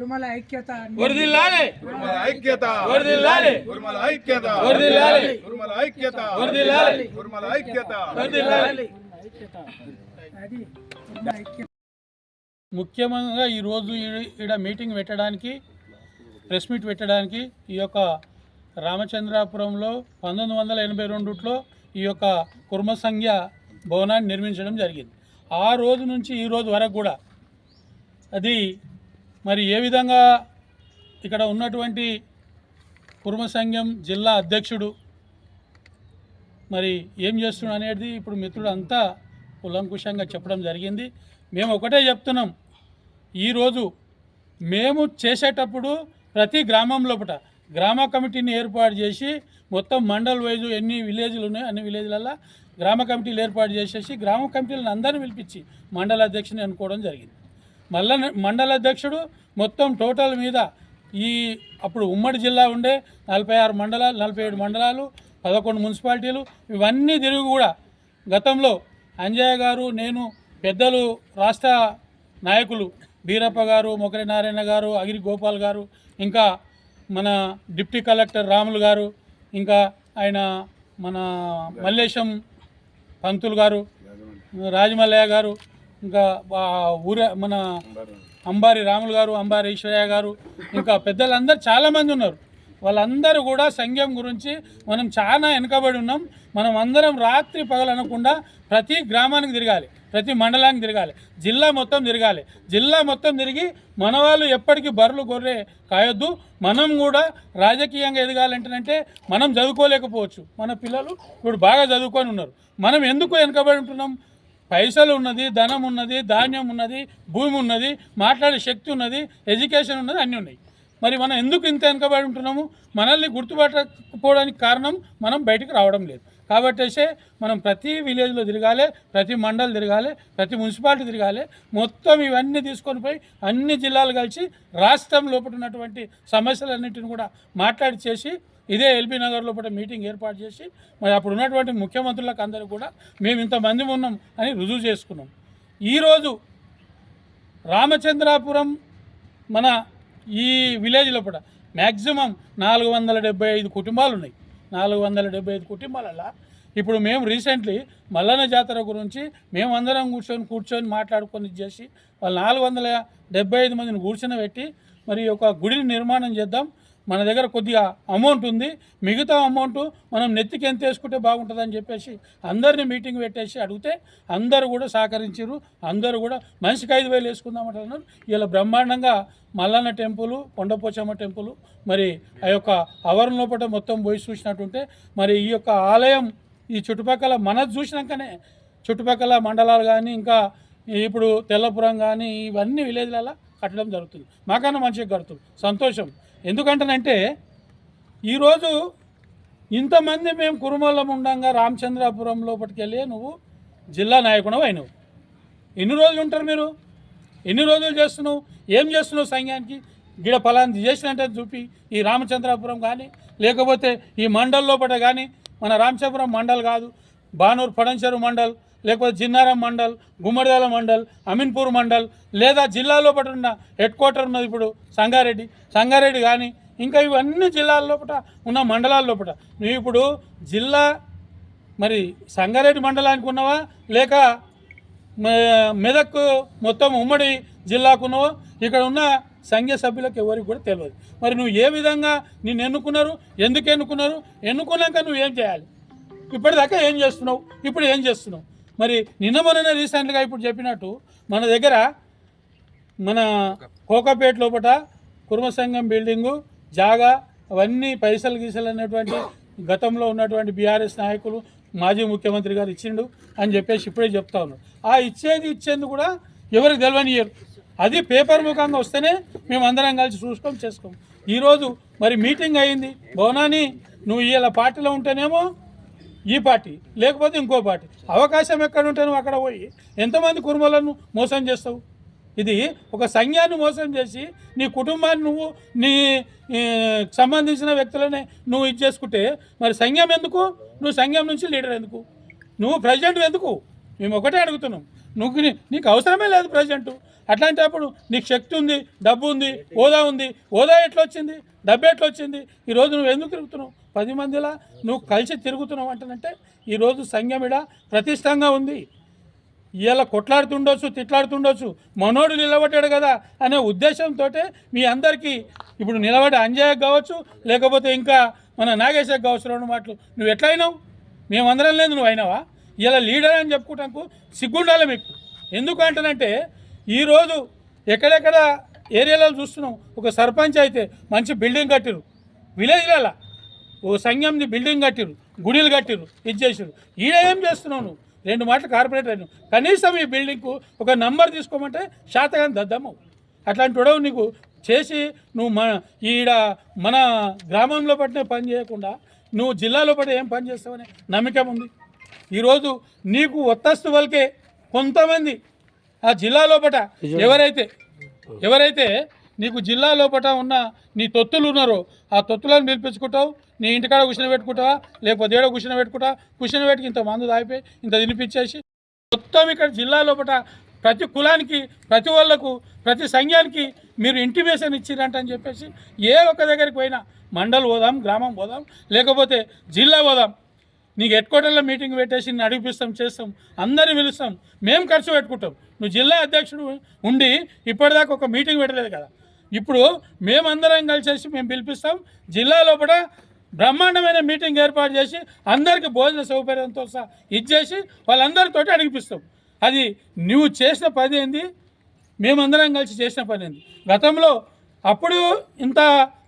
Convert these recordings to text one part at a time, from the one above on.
కురుమల ఐక్యత వరదిల్లాలి కుర్మల ఐక్యత. వరదిల్లాలి కుర్మల ఐక్యత. వరదిల్లాలి కుర్మల ఐక్యత. వరదిల్లాలి కుర్మల ఐక్యత. వరదిల్లాలి అది కురుమల ఐక్యత. ముఖ్యంగా ఈరోజు ఇక్కడ మీటింగ్ పెట్టడానికి ప్రెస్ మీట్ పెట్టడానికి ఈ యొక్క రామచంద్రాపురంలో పంతొమ్మిది వందల ఎనభై రెండులో ఈ యొక్క కుర్మ సంఘ భవనాన్ని నిర్మించడం జరిగింది. ఆ రోజు నుంచి ఈ రోజు వరకు కూడా అది మరి ఏ విధంగా ఇక్కడ ఉన్నటువంటి కుర్మ సంఘం జిల్లా అధ్యక్షుడు మరి ఏం చేస్తున్నాడు అనేది ఇప్పుడు మిత్రుడు అంతా కులంకుశంగా చెప్పడం జరిగింది. మేము ఒకటే చెప్తున్నాం. ఈరోజు మేము చేసేటప్పుడు ప్రతి గ్రామం లోపల గ్రామ కమిటీని ఏర్పాటు చేసి మొత్తం మండల్ వైజు ఎన్ని విలేజ్లు ఉన్నాయో అన్ని విలేజ్లలో గ్రామ కమిటీలు ఏర్పాటు చేసేసి గ్రామ కమిటీలను అందరిని పిలిపించి మండల అధ్యక్షుని అనుకోవడం జరిగింది. మల్ల మండల అధ్యక్షుడు మొత్తం టోటల్ మీద ఈ అప్పుడు ఉమ్మడి జిల్లా ఉండే నలభై ఆరు మండలాలు నలభై ఏడు మండలాలు పదకొండు మున్సిపాలిటీలు ఇవన్నీ తిరిగి కూడా గతంలో అంజయ్య గారు నేను పెద్దలు రాష్ట్ర నాయకులు బీరప్ప గారు మొకరి నారాయణ గారు అగిరి గోపాల్ గారు ఇంకా మన డిప్టీ కలెక్టర్ రాములు గారు ఇంకా ఆయన మన మల్లేశం పంతులు గారు రాజమల్లయ్య గారు ఇంకా ఊరే మన అంబారి రాములు గారు అంబారి ఈశ్వరయ్య గారు ఇంకా పెద్దలందరూ చాలామంది ఉన్నారు. వాళ్ళందరూ కూడా సంఘం గురించి మనం చాలా వెనుకబడి ఉన్నాం. మనం అందరం రాత్రి పగలు అనకుండా ప్రతి గ్రామానికి తిరగాలి ప్రతి మండలానికి తిరగాలి జిల్లా మొత్తం తిరగాలి. జిల్లా మొత్తం తిరిగి మన వాళ్ళు ఎప్పటికీ బర్రెలు గొర్రె కాయొద్దు. మనం కూడా రాజకీయంగా ఎదగాలంటేనంటే మనం చదువుకోలేకపోవచ్చు. మన పిల్లలు ఇప్పుడు బాగా చదువుకొని ఉన్నారు. మనం ఎందుకు వెనుకబడి ఉంటున్నాం? పైసలు ఉన్నది ధనం ఉన్నది ధాన్యం ఉన్నది భూమి ఉన్నది మాట్లాడే శక్తి ఉన్నది ఎడ్యుకేషన్ ఉన్నది అన్నీ ఉన్నాయి. మరి మనం ఎందుకు ఇంత వెనుకబడి ఉంటున్నాము? మనల్ని గుర్తుపట్టకపోవడానికి కారణం మనం బయటకు రావడం లేదు. కాబట్టేసే మనం ప్రతి విలేజ్లో తిరగాలి ప్రతి మండల్ తిరగాలి ప్రతి మున్సిపాలిటీ తిరగాలి. మొత్తం ఇవన్నీ తీసుకొని పోయి అన్ని జిల్లాలు కలిసి రాష్ట్రం లోపల ఉన్నటువంటి సమస్యలన్నింటిని కూడా మాట్లాడి చేసి ఇదే ఎల్బీ నగర్ లోపల మీటింగ్ ఏర్పాటు చేసి మరి అప్పుడు ఉన్నటువంటి ముఖ్యమంత్రులకు అందరూ కూడా మేము ఇంతమంది ఉన్నాం అని రుజువు చేసుకున్నాం. ఈరోజు రామచంద్రాపురం మన ఈ విలేజ్ లోపల మ్యాక్సిమం నాలుగు వందల డెబ్బై ఐదు కుటుంబాలు ఉన్నాయి. నాలుగు వందల డెబ్బై ఐదు కుటుంబాలల్లో ఇప్పుడు మేము రీసెంట్లీ మల్లన్న జాతర గురించి మేము అందరం కూర్చొని కూర్చొని మాట్లాడుకొని ఇది చేసి వాళ్ళు నాలుగు వందల డెబ్బై ఐదు మందిని కూర్చొని పెట్టి మరి ఒక గుడిని నిర్మాణం చేద్దాం మన దగ్గర కొద్దిగా అమౌంట్ ఉంది. మిగతా అమౌంట్ మనం నెత్తికి ఎంత వేసుకుంటే బాగుంటుందని చెప్పేసి అందరిని మీటింగ్ పెట్టేసి అడిగితే అందరూ కూడా సహకరించారు అందరూ కూడా మనిషికి ఐదు వేలు వేసుకుందామంటున్నారు ఇలా బ్రహ్మాండంగా మల్లన్న టెంపుల్ కొండపోచమ్మ టెంపుల్ మరి ఆ యొక్క అవరం లోపల మొత్తం పోయి చూసినట్టుంటే మరి ఈ యొక్క ఆలయం ఈ చుట్టుపక్కల మనది చూసినాకనే చుట్టుపక్కల మండలాలు కానీ ఇంకా ఇప్పుడు తెల్లపురం కానీ ఇవన్నీ విలేజ్లలో కట్టడం జరుగుతుంది. మాకన్నా మంచిగా కడుతుంది సంతోషం. ఎందుకంటేనంటే ఈరోజు ఇంతమంది మేము కురుమలం ఉండంగా రామచంద్రాపురం లోపలికి వెళ్ళి నువ్వు జిల్లా నాయకుడు అయినవు. ఎన్ని రోజులు ఉంటారు మీరు? ఎన్ని రోజులు చేస్తున్నావు? ఏం చేస్తున్నావు సంఘానికి గిడ ఫలాంది చేసినట్టే చూపి. ఈ రామచంద్రాపురం కానీ లేకపోతే ఈ మండల్ లోపల కానీ మన రామచంద్రపురం మండల్ కాదు బానూరు పడంచెరు మండల్ లేకపోతే జిన్నారం మండల్ గుమ్మడిదాల మండల్ అమీన్పూర్ మండల్ లేదా జిల్లాలో లోపల ఉన్న హెడ్ క్వార్టర్ ఉన్నది ఇప్పుడు సంగారెడ్డి. సంగారెడ్డి కానీ ఇంకా ఇవన్నీ జిల్లాల లోపల ఉన్న మండలాల లోపల నువ్వు ఇప్పుడు జిల్లా మరి సంగారెడ్డి మండలానికి ఉన్నవా? లేక మె- మెదక్ మొత్తం ఉమ్మడి జిల్లాకు ఇక్కడ ఉన్న సంఘ సభ్యులకు ఎవరికి కూడా తెలియదు మరి నువ్వు ఏ విధంగా నిన్ను ఎన్నుకున్నారు? ఎందుకు ఎన్నుకున్నారు? ఎన్నుకున్నాక నువ్వు ఏం చేయాలి? ఇప్పటిదాకా ఏం చేస్తున్నావు? ఇప్పుడు ఏం చేస్తున్నావు? మరి నిన్న మొన్న రీసెంట్గా ఇప్పుడు చెప్పినట్టు మన దగ్గర మన కోకాపేట లోపల కుర్మ సంఘం బిల్డింగు జాగా అవన్నీ పైసలు గీసలు అనేటువంటి గతంలో ఉన్నటువంటి బీఆర్ఎస్ నాయకులు మాజీ ముఖ్యమంత్రి గారు ఇచ్చిండు అని చెప్పేసి ఇప్పుడే చెప్తా ఆ ఇచ్చేది ఇచ్చేది కూడా ఎవరికి తెలియనియరు అది పేపర్ ముఖంగా వస్తేనే మేము అందరం కలిసి చూసుకోం చేసుకోం. ఈరోజు మరి మీటింగ్ అయింది. భవనాన్ని నువ్వు ఇలా పార్టీలో ఉంటేనేమో ఈ పార్టీ లేకపోతే ఇంకో పార్టీ. అవకాశం ఎక్కడ ఉంటే నువ్వు అక్కడ పోయి ఎంతమంది కుటుంబాలను మోసం చేస్తావు? ఇది ఒక సంఘాన్ని మోసం చేసి నీ కుటుంబాన్ని నువ్వు నీ సంబంధించిన వ్యక్తులనే నువ్వు ఇది చేసుకుంటే మరి సంఘం ఎందుకు? నువ్వు సంఘం నుంచి లీడర్ ఎందుకు? నువ్వు ప్రెసిడెంట్ ఎందుకు? మేము ఒకటే అడుగుతున్నాం. నువ్వు నీకు అవసరమే లేదు ప్రజెంట్ అట్లాంటప్పుడు నీకు శక్తి ఉంది డబ్బు ఉంది హోదా ఉంది. హోదా ఎట్లా వచ్చింది డబ్బు ఎట్లా వచ్చింది ఈరోజు నువ్వు ఎందుకు తిరుగుతున్నావు? పది మందిలా నువ్వు కలిసి తిరుగుతున్నావు అంటానంటే ఈరోజు సంఘమిడ ప్రతిష్టంగా ఉంది. ఇవాళ కొట్లాడుతుండొచ్చు తిట్లాడుతుండొచ్చు మనోడు నిలబడ్డాడు కదా అనే ఉద్దేశంతో మీ అందరికీ ఇప్పుడు నిలబడి అంజయ్యకు కావచ్చు లేకపోతే ఇంకా మన నాగేశ్వరకు కావచ్చు రెండు మాటలు. నువ్వు ఎట్లా అయినావు మేమందరం లేదు నువ్వు అయినావా? ఇలా లీడర్ అని చెప్పుకోవటానికి సిగ్గుండాలి మీకు. ఎందుకు అంటానంటే ఈరోజు ఎక్కడెక్కడ ఏరియాలలో చూస్తున్నాం. ఒక సర్పంచ్ అయితే మంచి బిల్డింగ్ కట్టిరు. విలేజ్లలో. ఓ సంఘంది బిల్డింగ్ కట్టిరు గుడిలు కట్టిరు ఇది చేసిరు ఈడ ఏం చేస్తున్నావు నువ్వు? రెండు మాటలు కార్పొరేటర్ అయినావు కనీసం ఈ బిల్డింగ్కు ఒక నంబర్ తీసుకోమంటే శాతగాని దద్దము అట్లాంటి నీకు చేసి నువ్వు మన ఈడ మన గ్రామంలో పట్టిన పని చేయకుండా నువ్వు జిల్లాలో పడి ఏం పని చేస్తావనే నమ్మకం ఉంది? ఈరోజు నీకు ఒత్తస్తు వరకే కొంతమంది ఆ జిల్లా లోపట ఎవరైతే ఎవరైతే నీకు జిల్లా లోపల ఉన్న నీ తొత్తులు ఉన్నారో ఆ తొత్తులను పిలిపించుకుంటావు నీ ఇంటికాడ కూర్చొని పెట్టుకుంటావా? లేకపోతే ఏడో కూర్చొని పెట్టుకుంటావా? కూర్చొని పెట్టుకు ఇంత మందు తాగిపోయి ఇంత తినిపించేసి. మొత్తం ఇక్కడ జిల్లా లోపల ప్రతి కులానికి ప్రతి వాళ్ళకు ప్రతి సంఘానికి మీరు ఇంటిమేషన్ ఇచ్చిరంట అని చెప్పేసి ఏ ఒక్క దగ్గరికి పోయినా మండల్ పోదాం గ్రామం పోదాం లేకపోతే జిల్లా పోదాం. నీకు హెడ్ క్వార్టర్లో మీటింగ్ పెట్టేసి నడిపిస్తాం చేస్తాం అందరిని పిలుస్తాం. మేము ఖర్చు పెట్టుకుంటాం. నువ్వు జిల్లా అధ్యక్షుడు ఉండి ఇప్పటిదాకా ఒక మీటింగ్ పెట్టలేదు కదా. ఇప్పుడు మేమందరం కలిసేసి మేము పిలిపిస్తాం. జిల్లా లోపల బ్రహ్మాండమైన మీటింగ్ ఏర్పాటు చేసి అందరికీ భోజన సౌకర్యంతో సహా ఇచ్చేసి వాళ్ళందరితోటి అడిగిపిస్తాం. అది నువ్వు చేసిన పని ఏంది? మేమందరం కలిసి చేసిన పని ఏంది? గతంలో అప్పుడు ఇంత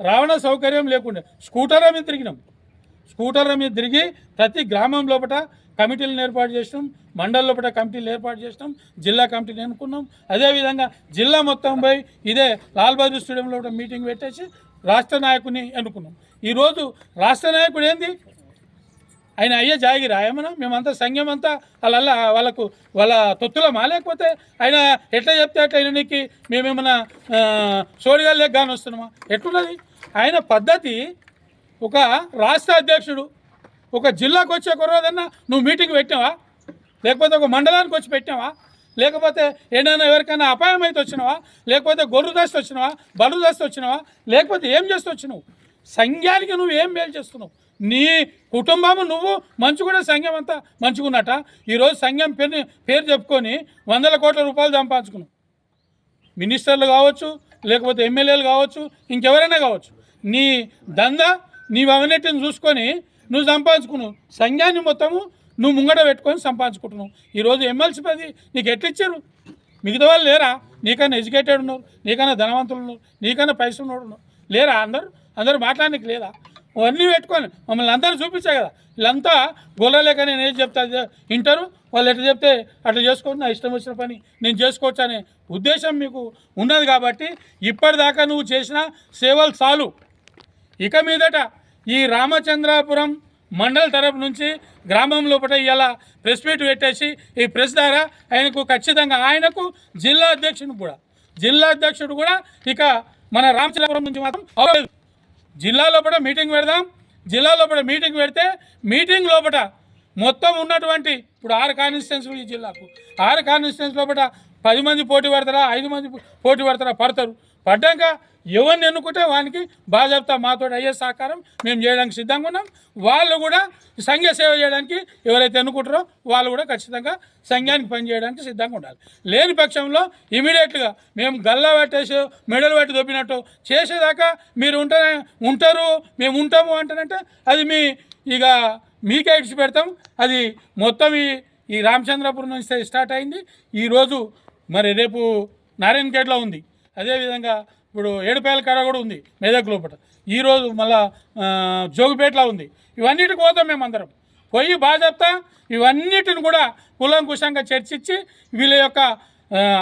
రవాణా సౌకర్యం లేకుండే. స్కూటర్ల మీద తిరిగినాం. స్కూటర్ల మీద తిరిగి ప్రతి గ్రామం లోపల కమిటీలను ఏర్పాటు చేసినాం. మండల లోపల కమిటీలు ఏర్పాటు చేసినాం. జిల్లా కమిటీని ఎన్నుకున్నాం. అదేవిధంగా జిల్లా మొత్తం పోయి ఇదే లాల్ బహదూర్ స్టేడియంలో కూడా మీటింగ్ పెట్టేసి రాష్ట్ర నాయకుని ఎన్నుకున్నాం. ఈరోజు రాష్ట్ర నాయకుడు ఏంది? ఆయన అయ్యే జాగిరా ఏమన్నా? మేమంతా సంఘం అంతా వాళ్ళ వాళ్ళకు వాళ్ళ తొత్తులమా? లేకపోతే ఆయన ఎట్లా చెప్తే అట్లా ఆయన మేమేమన్నా సోడిగా లేక కానీ వస్తున్నామా ఎట్లున్నది? ఆయన పద్ధతి ఒక రాష్ట్ర అధ్యక్షుడు ఒక జిల్లాకు వచ్చే కుర్రోదన్నా నువ్వు మీటింగ్ పెట్టావా లేకపోతే ఒక మండలానికి వచ్చి పెట్టావా లేకపోతే ఏదైనా ఎవరికైనా అపాయం అయితే వచ్చినావా? లేకపోతే గొర్రె దశ వచ్చినావా? బలు దశ వచ్చినావా? లేకపోతే ఏం చేస్తూ వచ్చినావు? సంఘానికి నువ్వు ఏం మేలు చేస్తున్నావు? నీ కుటుంబము నువ్వు మంచుకునే సంఘం అంతా మంచుకున్నట ఈరోజు సంఘం పేరు పేరు చెప్పుకొని వందల కోట్ల రూపాయలు సంపాదించుకున్నావు. మినిస్టర్లు కావచ్చు లేకపోతే ఎమ్మెల్యేలు కావచ్చు ఇంకెవరైనా కావచ్చు. నీ దందా నీవు అవన్నిటిని చూసుకొని నువ్వు సంపాదించుకున్నావు. సంఘాన్ని మొత్తము నువ్వు ముంగట పెట్టుకొని సంపాదించుకుంటున్నావు. ఈరోజు ఎమ్మెల్సీ పది నీకు ఎట్లిచ్చారు మిగతా వాళ్ళు లేరా? నీకన్నా ఎడ్యుకేటెడ్ ఉన్నారు నీకన్నా ధనవంతులు ఉన్నారు నీకన్నా పైసలు ఉన్నారు. లేరా అందరు? అందరూ మాట్లాడడానికి లేదా? అవన్నీ పెట్టుకొని మమ్మల్ని అందరూ చూపించా కదా. వీళ్ళంతా గొల్లలేక నేను ఏం చెప్తా వింటారు? వాళ్ళు ఎట్లా చెప్తే అట్లా చేసుకోవచ్చు నా ఇష్టం వచ్చిన పని నేను చేసుకోవచ్చు అనే ఉద్దేశం మీకు ఉన్నది కాబట్టి ఇప్పటిదాకా నువ్వు చేసిన సేవలు చాలు. ఇక మీదట ఈ రామచంద్రాపురం మండల తరపు నుంచి గ్రామం లోపల ఇలా ప్రెస్ మీట్ పెట్టేసి ఈ ప్రెస్ ద్వారా ఆయనకు ఖచ్చితంగా ఆయనకు జిల్లా అధ్యక్షుడు కూడా జిల్లా అధ్యక్షుడు కూడా ఇక మన రామచంద్రపురం నుంచి మాత్రం అవ్వలేదు జిల్లా లోపల మీటింగ్ పెడదాం జిల్లా లోపల మీటింగ్ పెడితే మీటింగ్ లోపల మొత్తం ఉన్నటువంటి ఇప్పుడు ఆరు కాన్స్టిట్యున్సీలు ఈ జిల్లాకు ఆరు కాన్స్టిట్యున్సీ లోపల పది మంది పోటీ పడతారా ఐదు మంది పోటీ పడతారా పడతారు. పడ్డాక ఎవరిని ఎన్నుకుంటే వానికి బాధ్యత మాతో అయ్యే సహకారం మేము చేయడానికి సిద్ధంగా ఉన్నాం. వాళ్ళు కూడా సంఘ సేవ చేయడానికి ఎవరైతే ఎన్నుకుంటారో వాళ్ళు కూడా ఖచ్చితంగా సంఘానికి పనిచేయడానికి సిద్ధంగా ఉండాలి. లేని పక్షంలో ఇమీడియట్గా మేము గల్లా పెట్టేసి మెడలు పెట్టి దొబ్బినట్టు చేసేదాకా మీరు ఉంటే ఉంటారు మేము ఉంటాము అంటానంటే అది మీ ఇక మీకే ఇడిచి పెడతాం. అది మొత్తం ఈ ఈ రామచంద్రపురం నుంచి స్టార్ట్ అయింది. ఈరోజు మరి రేపు నారాయణఖేడ్లో ఉంది. అదేవిధంగా ఇప్పుడు ఏడుపాయల కాడ కూడా ఉంది మెదక్ లోపల. ఈరోజు మళ్ళా ఆ, జోగిపేటలో ఉంది. ఇవన్నిటికి పోతాం మేము అందరం పోయి బాధ్యత ఇవన్నిటిని కూడా కులంకుశంగా చర్చించి వీళ్ళ యొక్క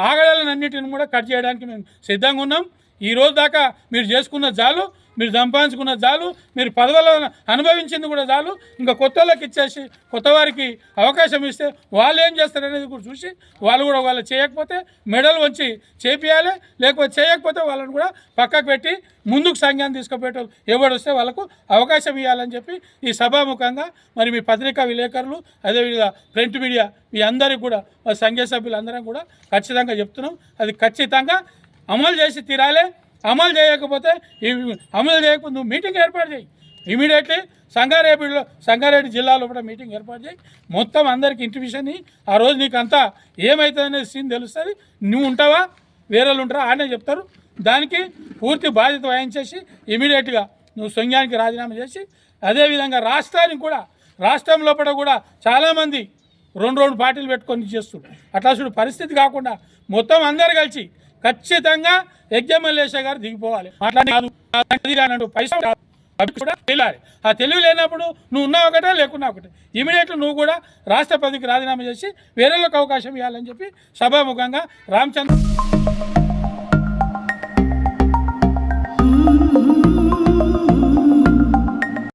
ఆగడాలను అన్నిటిని కూడా కట్ చేయడానికి మేము సిద్ధంగా ఉన్నాం. ఈ రోజు దాకా మీరు చేసుకున్న జాలు మీరు సంపాదించుకున్న చాలు మీరు పదవులను అనుభవించింది కూడా చాలు. ఇంకా కొత్త వాళ్ళకి ఇచ్చేసి కొత్త వారికి అవకాశం ఇస్తే వాళ్ళు ఏం చేస్తారనేది కూడా చూసి వాళ్ళు కూడా వాళ్ళు చేయకపోతే మెడల్ వంచి చేపియాలి లేకపోతే చేయకపోతే వాళ్ళని కూడా పక్కకు పెట్టి ముందుకు సంఘాన్ని తీసుకుపోయేటోళ్ళు ఎవడు వస్తే వాళ్ళకు అవకాశం ఇవ్వాలని చెప్పి ఈ సభాముఖంగా మరి మీ పత్రికా విలేకరులు అదేవిధంగా ప్రింట్ మీడియా మీ అందరికీ కూడా మా సంఘ సభ్యులందరం కూడా ఖచ్చితంగా చెప్తున్నాం. అది ఖచ్చితంగా అమలు చేసి తీరాలి. అమలు చేయకపోతే ఈ అమలు చేయకపోతే నువ్వు మీటింగ్ ఏర్పాటు చేయి. ఇమీడియట్లీ సంగారెడ్డిలో సంగారెడ్డి జిల్లాలో కూడా మీటింగ్ ఏర్పాటు చేయి. మొత్తం అందరికి ఇంటిమిషన్ ఆ రోజు నీకు అంతా సీన్ తెలుస్తుంది. నువ్వు ఉంటావా? వేరే వాళ్ళు ఉంటారా? ఆడనే చెప్తారు. దానికి పూర్తి బాధ్యత వహించేసి ఇమీడియట్గా నువ్వు సొంగ్యానికి రాజీనామా చేసి అదేవిధంగా రాష్ట్రానికి కూడా రాష్ట్రం లోపల కూడా చాలామంది రెండు రెండు పార్టీలు పెట్టుకొని చేస్తున్నారు. అట్లా చూడు పరిస్థితి కాకుండా మొత్తం అందరు కలిసి ఖచ్చితంగా యజ్ఞమల్లేశ గారు దిగిపోవాలి. మాట్లాడి కాదు పైసా కూడా తెలియాలి ఆ తెలివి లేనప్పుడు నువ్వు ఉన్నా ఒకటే లేకున్నా ఒకటే. ఇమీడియట్లీ నువ్వు కూడా రాష్ట్రపతికి రాజీనామా చేసి వేరేళ్ళకి అవకాశం ఇవ్వాలని చెప్పి సభాముఖంగా రామచంద్ర